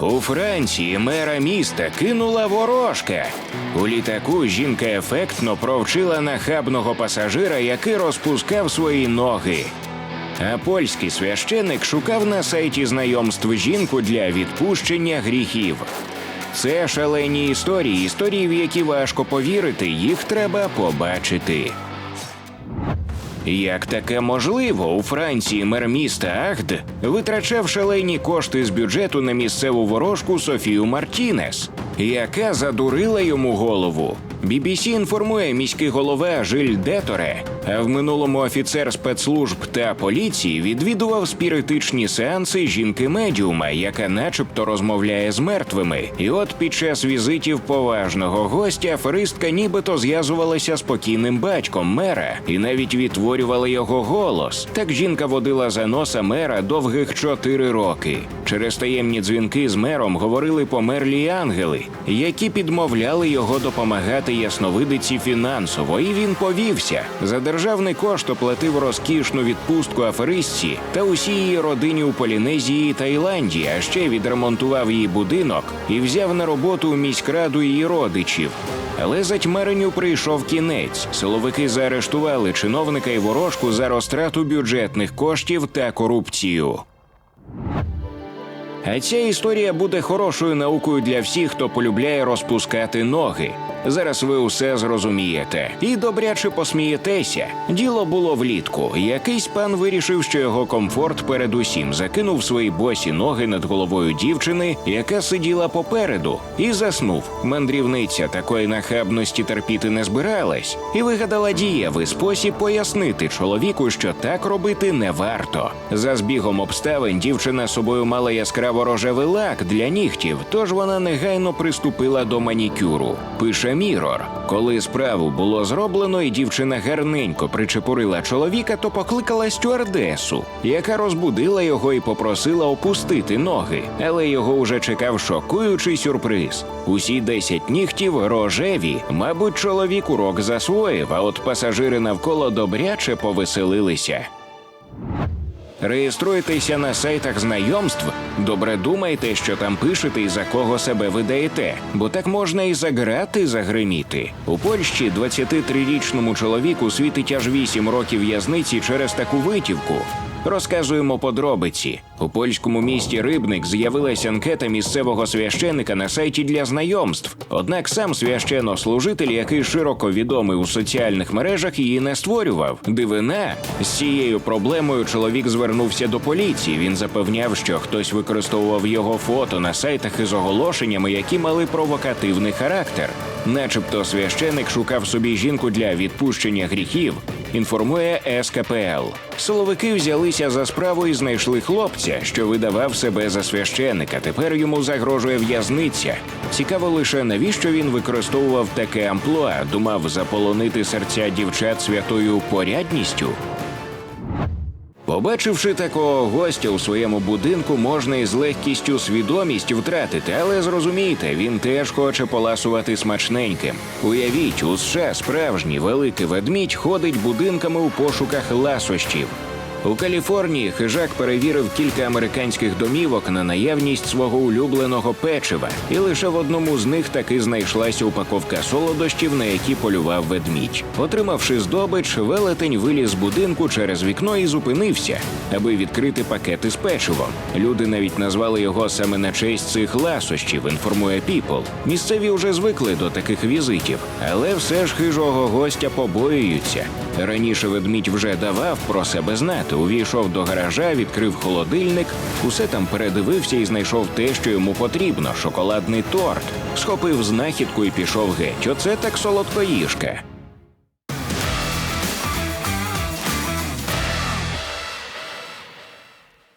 У Франції мера міста кинула ворожка. У літаку жінка ефектно провчила нахабного пасажира, який розпускав свої ноги. А польський священик шукав на сайті знайомств жінку для відпущення гріхів. Це шалені історії, історії, в які важко повірити, їх треба побачити. Як таке можливо, у Франції мер міста Ахд витрачав шалені кошти з бюджету на місцеву ворожку Софію Мартінес, яка задурила йому голову. BBC інформує міський голова Жиль Деторе, а в минулому офіцер спецслужб та поліції відвідував спіритичні сеанси жінки медіума, яка начебто розмовляє з мертвими. І от під час візитів поважного гостя аферистка нібито зв'язувалася з покійним батьком мера і навіть відтворювала його голос. Так жінка водила за носа мера довгих чотири роки. Через таємні дзвінки з мером говорили померлі ангели, які підмовляли його допомагати ясновидиці фінансово, і він повівся. За державний кошт оплатив розкішну відпустку аферистці та усій її родині у Полінезії і Таїланді, а ще відремонтував її будинок і взяв на роботу у міськраду її родичів. Але затьмаренню прийшов кінець. Силовики заарештували чиновника і ворожку за розтрату бюджетних коштів та корупцію. А ця історія буде хорошою наукою для всіх, хто полюбляє розпускати ноги. Зараз ви усе зрозумієте і добряче посмієтеся. Діло було влітку. Якийсь пан вирішив, що його комфорт передусім закинув свої босі ноги над головою дівчини, яка сиділа попереду, і заснув. Мандрівниця такої нахабності терпіти не збиралась, і вигадала дієвий спосіб пояснити чоловіку, що так робити не варто. За збігом обставин дівчина собою мала яскраво рожевий лак для нігтів, тож вона негайно приступила до манікюру. Пише Мірор. Коли справу було зроблено, і дівчина гарненько причепурила чоловіка, то покликала стюардесу, яка розбудила його і попросила опустити ноги. Але його уже чекав шокуючий сюрприз. Усі десять нігтів рожеві. Мабуть, чоловік урок засвоїв, а от пасажири навколо добряче повеселилися. Реєструєтеся на сайтах знайомств. Добре думайте, що там пишете і за кого себе видаєте, бо так можна і заграти загриміти. У Польщі 23-річному чоловіку світить аж 8 років в'язниці через таку витівку. Розказуємо подробиці. У польському місті Рибник з'явилась анкета місцевого священика на сайті для знайомств. Однак сам священнослужитель, який широко відомий у соціальних мережах, її не створював. Дивина з цією проблемою чоловік звернувся до поліції. Він запевняв, що хтось використовував його фото на сайтах із оголошеннями, які мали провокативний характер. Начебто священик шукав собі жінку для відпущення гріхів. Інформує СКПЛ. Силовики взялися за справу і знайшли хлопця, що видавав себе за священика. Тепер йому загрожує в'язниця. Цікаво лише навіщо він використовував таке амплуа, думав заполонити серця дівчат святою порядністю. Побачивши такого гостя у своєму будинку, можна із легкістю свідомість втратити, але зрозумійте, він теж хоче поласувати смачненьким. Уявіть, у США справжній великий ведмідь ходить будинками у пошуках ласощів. У Каліфорнії хижак перевірив кілька американських домівок на наявність свого улюбленого печива, і лише в одному з них таки знайшлася упаковка солодощів, на які полював ведмідь. Отримавши здобич, велетень виліз з будинку через вікно і зупинився, аби відкрити пакети з печивом. Люди навіть назвали його саме на честь цих ласощів. Інформує People. Місцеві вже звикли до таких візитів, але все ж хижого гостя побоюються. Раніше ведмідь вже давав про себе знати. Увійшов до гаража, відкрив холодильник, усе там передивився і знайшов те, що йому потрібно шоколадний торт. Схопив знахідку і пішов геть. Оце так солодкоїжка.